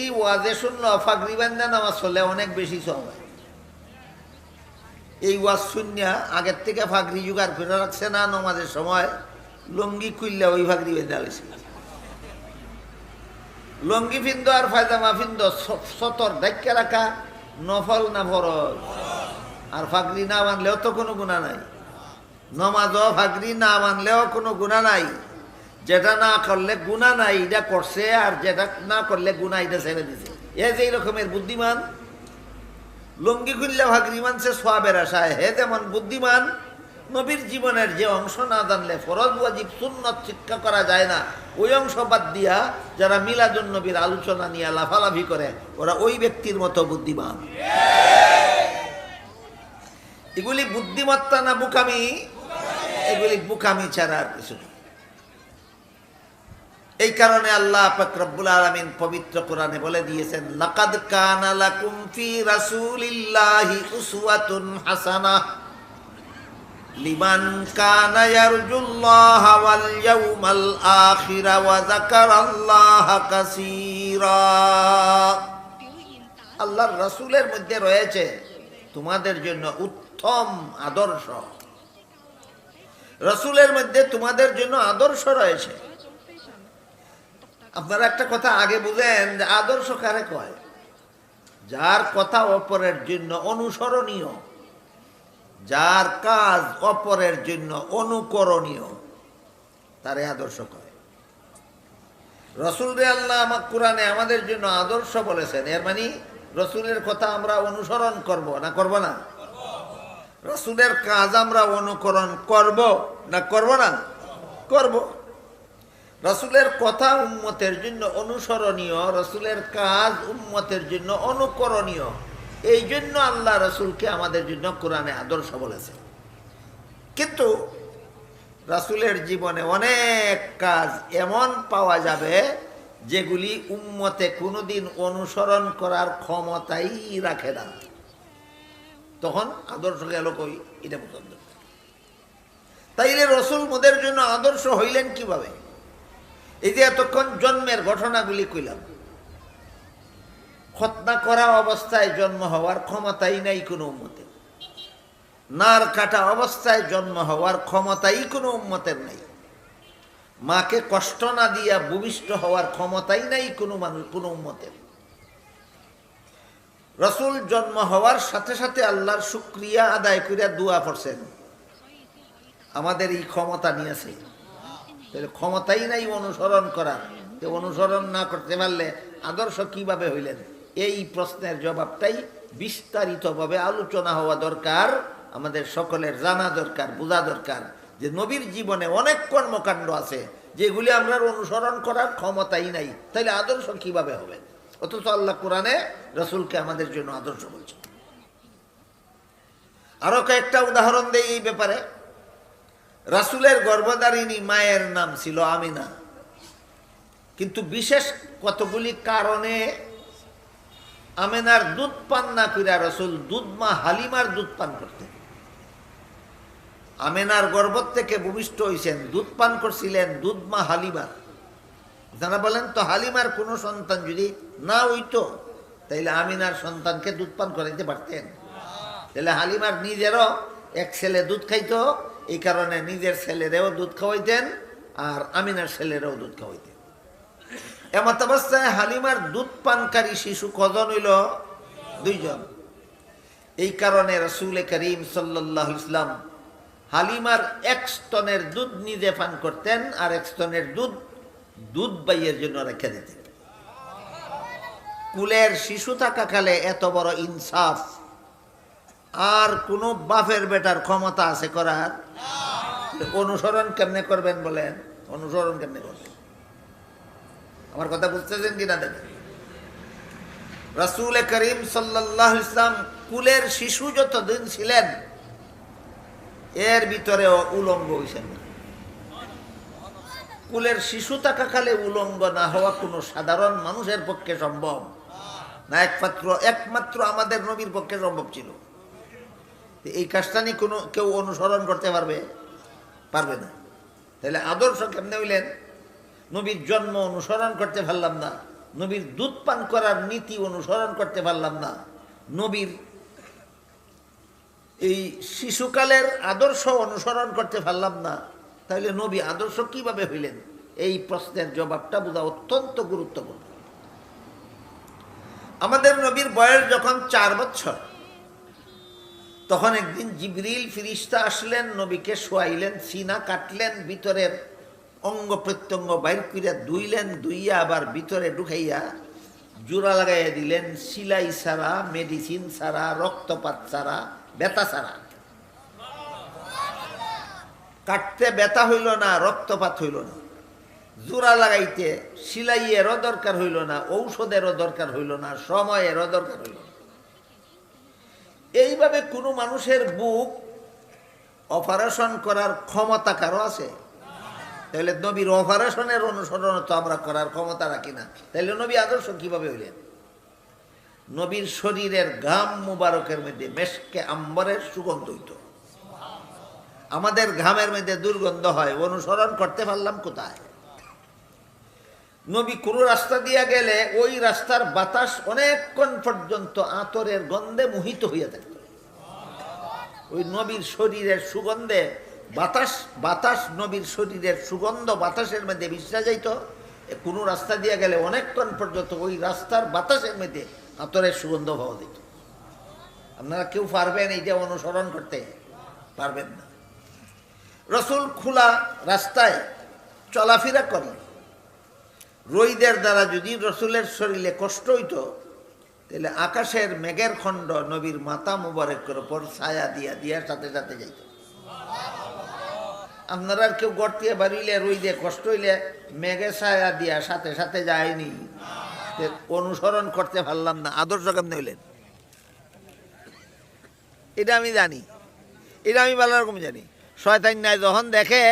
ব্যক্তি ওয়াজে শুনল ফাগরি বান্ধা নামাজ চলে অনেক বেশি সব এই ওয়াজ শুনিয়া আগের থেকে ফাগরি জোগাড় করে রাখছে না, নমাজের সময় লঙ্গি খুললে ওই ফাগরি বেঁধে আলেছে। লঙ্গি ফিন্দ আর ফায়দামা ফিন্দ সতর ডাক্যা রাখা, নফল না ফরজ? আর ফাগরি না মানলেও তো কোনো গুণা নাই। নমাজও ফাগরি না মানলেও কোনো গুণা নাই। যেটা না করলে গুণা নাই, এটা করছে আর যেটা না করলে গুণা এটা ছেড়ে দিছে। এ যে রকমের বুদ্ধিমান, লঙ্গি খুললে ভাগরি মানছে, সোয়াবের আশায়। হে যেমন বুদ্ধিমান, নবীর জীবনের যে অংশ না জানলে ফরজ, ওয়াজিব, সুন্নত শিক্ষা করা যায় না। ওই অংশ বাদ দিয়া যারা মিলাদুন নবীর আলোচনা নিয়ে লাফালাফি করে, ওরা ওই ব্যক্তির মতো বুদ্ধিমান। এগুলি বুদ্ধিমত্তা না বুকামি? এগুলি বুকামি ছাড়া আর কিছু এই কারণে আল্লাহ পাক রব্বুল আলামিন পবিত্র কোরআনে বলে দিয়েছেন, লাকাদ কানা লাকুম ফি রাসূলিল্লাহি উসওয়াতুন হাসানাহ লিমান কানা ইয়ারজুল্লাহ ওয়াল ইয়াউমাল আখির ওয়া যাকারাল্লাহ কাসীরা। আল্লাহর রাসূলের মধ্যে রয়েছে তোমাদের জন্য উত্তম আদর্শ। রসুলের মধ্যে তোমাদের জন্য আদর্শ রয়েছে। আপনারা একটা কথা আগে বুঝেন যে আদর্শ কারে কয়? যার কথা অপরের জন্য অনুসরণীয়, যার কাজ অপরের জন্য অনুকরণীয়, তারে আদর্শ কয়। রসুল আল্লাহ কোরআনে আমাদের জন্য আদর্শ বলেছেন, এর মানে রসুলের কথা আমরা অনুসরণ করব না করব না? রসুলের কাজ আমরা অনুকরণ করব না করব না? করব। রসুলের কথা উম্মতের জন্য অনুসরণীয়, রসুলের কাজ উম্মতের জন্য অনুকরণীয়। এই জন্য আল্লাহ রসুলকে আমাদের জন্য কোরআনে আদর্শ বলেছে। কিন্তু রাসুলের জীবনে অনেক কাজ এমন পাওয়া যাবে, যেগুলি উম্মতে কোনোদিন অনুসরণ করার ক্ষমতাই রাখে না। তখন আদর্শ গেল কই? এটা পছন্দ তাইলে রসুল মোদের জন্য আদর্শ হইলেন কীভাবে? এই যে এতক্ষণ জন্মের ঘটনাগুলি কইলাম, খতনা করা অবস্থায় জন্ম হওয়ার ক্ষমতাই নাই কোনো উম্মতের। নার কাটা অবস্থায় জন্ম হওয়ার ক্ষমতাই কোনো উম্মতের নাই। মাকে কষ্ট না দিয়া ভূমিষ্ঠ হওয়ার ক্ষমতাই নাই কোনো মানুষ, কোনো উম্মতের। রসুল জন্ম হওয়ার সাথে সাথে আল্লাহর শুক্রিয়া আদায় করিয়া দোয়া করছেন। আমাদের এই ক্ষমতা নিয়েছে তাহলে ক্ষমতাই নাই অনুসরণ করার। অনুসরণ না করতে পারলে আদর্শ কীভাবে হইলেন? এই প্রশ্নের জবাবটাই বিস্তারিতভাবে আলোচনা হওয়া দরকার, আমাদের সকলের জানা দরকার, বোঝা দরকার যে নবীর জীবনে অনেক কর্মকাণ্ড আছে, যেগুলি আমরা অনুসরণ করার ক্ষমতাই নাই। তাহলে আদর্শ কীভাবে হবে? অথচ আল্লাহ কোরআনে রসুলকে আমাদের জন্য আদর্শ বলছে আরও কয়েকটা উদাহরণ দেয় এই ব্যাপারে। রাসুলের গর্ভধারিণী মায়ের নাম ছিল আমিনা। কিন্তু বিশেষ কতগুলি কারণে আমেনার দুধ পান না কইরা রসুল দুধ মা হালিমার দুধ পান করতেন। আমেনার গর্ব থেকে ভূমিষ্ঠ হয়েছেন দুধ পান করছিলেন দুধ মা হালিমার। যারা বলেন, তো হালিমার কোনো সন্তান যদি না হইতো, তাইলে আমিনার সন্তানকে দুধ পান করাইতে পারতেন। তাহলে হালিমার নিজেরও এক ছেলে দুধ খাইতো এই কারণে নিজের ছেলেরেও দুধ খাওয়াইতেন আর আমিনার ছেলেরাও দুধ খাওয়াইতেন। এমত অবস্থায় হালিমার দুধ পানকারী শিশু কজন হইল? দুইজন। এই কারণে রসুল করিম সাল্লাহ ইসলাম হালিমার এক স্তনের দুধ নিজে পান করতেন আর এক স্তনের দুধ দুধ বাইয়ের জন্য রেখে দিতেন। কুলের শিশু থাকাকালে এত বড় ইনসাফ আর কোনো বাপের বেটার ক্ষমতা আছে করার? অনুসরণ কেমনে করবেন বলেন? অনুসরণ কেমনে করবেন? আমার কথা বুঝতেছেন কিনা দেখেন রাসুল করিম সাল্লাহ ইসলাম কুলের শিশু যতদিন ছিলেন, এর ভিতরে উলঙ্গ হয়েছেন কুলের শিশু থাকাকালে উলঙ্গ না হওয়া কোনো সাধারণ মানুষের পক্ষে সম্ভব। না একমাত্র একমাত্র আমাদের নবীর পক্ষে সম্ভব ছিল। এই কাজটা নিয়ে কোনো কেউ অনুসরণ করতে পারবে? পারবে না। তাহলে আদর্শ কেমনে হইলেন? নবীর জন্ম অনুসরণ করতে পারলাম না। নবীর দুধ পান করার নীতি অনুসরণ করতে পারলাম না। নবীর এই শিশুকালের আদর্শ অনুসরণ করতে পারলাম না। তাহলে নবী আদর্শ কীভাবে হইলেন? এই প্রশ্নের জবাবটা বোঝা অত্যন্ত গুরুত্বপূর্ণ। আমাদের নবীর বয়স যখন চার বছর তখন একদিন জিবরিল ফিরিস্তা আসলেন, নবীকে শোয়াইলেন, সিনা কাটলেন, ভিতরের অঙ্গ প্রত্যঙ্গ বাইর করিয়া ধুইলেন, ধুইয়া আবার ভিতরে ঢুকাইয়া জোড়া লাগাইয়া দিলেন, সিলাই ছাড়া মেডিসিন ছাড়া রক্তপাত ছাড়া ব্যথা ছাড়া কাটতে ব্যথা হইল না, রক্তপাত হইল না। জোড়া লাগাইতে, সিলাইয়েরও দরকার হইল না, ঔষধেরও দরকার হইল না, সময়েরও দরকার হইল না। এইভাবে কোনো মানুষের বুক অপারেশন করার ক্ষমতা কারও আছে? তাহলে নবীর অপারেশনের অনুসরণ তো আমরা করার ক্ষমতা রাখি না। তাহলে নবী আদর্শ কীভাবে হইলেন? নবীর শরীরের ঘাম মুবারকের মধ্যে মেশকে আম্বরের সুগন্ধ হইত। আমাদের ঘামের মধ্যে দুর্গন্ধ হয়, অনুসরণ করতে পারলাম কোথায়? নবী কোনো রাস্তা দিয়া গেলে ওই রাস্তার বাতাস অনেকক্ষণ পর্যন্ত আতরের গন্ধে মোহিত হইয়া থাকত। ওই নবীর শরীরের সুগন্ধে বাতাস বাতাস নবীর শরীরের সুগন্ধ বাতাসের মধ্যে বিশ্বাস যাইত। কোনো রাস্তা দিয়া গেলে অনেকক্ষণ পর্যন্ত ওই রাস্তার বাতাসের মধ্যে আতরের সুগন্ধ পাওয়া যেত আপনারা কেউ পারবেন এইটা অনুসরণ করতে? পারবেন না। রসুল খোলা রাস্তায় চলাফেরা করেন। রইদের দ্বারা যদি রসুলের শরীরে কষ্ট হইতো, তাহলে আকাশের মেঘের খণ্ড নবীর মাথা মুবারকের ওপর ছায়া দিয়া দিয়া সাথে সাথে যাইত। আপনারা আর কেউ গড়তিয়ে বাড়িলে রই দিয়ে কষ্ট হইলে মেঘে ছায়া দিয়া সাথে সাথে যায়নি। অনুসরণ করতে পারলাম না। আদর্শ কেমনে হইলেন? এটা আমি জানি। এটা আমি ভালো রকম জানি। শয়তান নাই যখন দেখে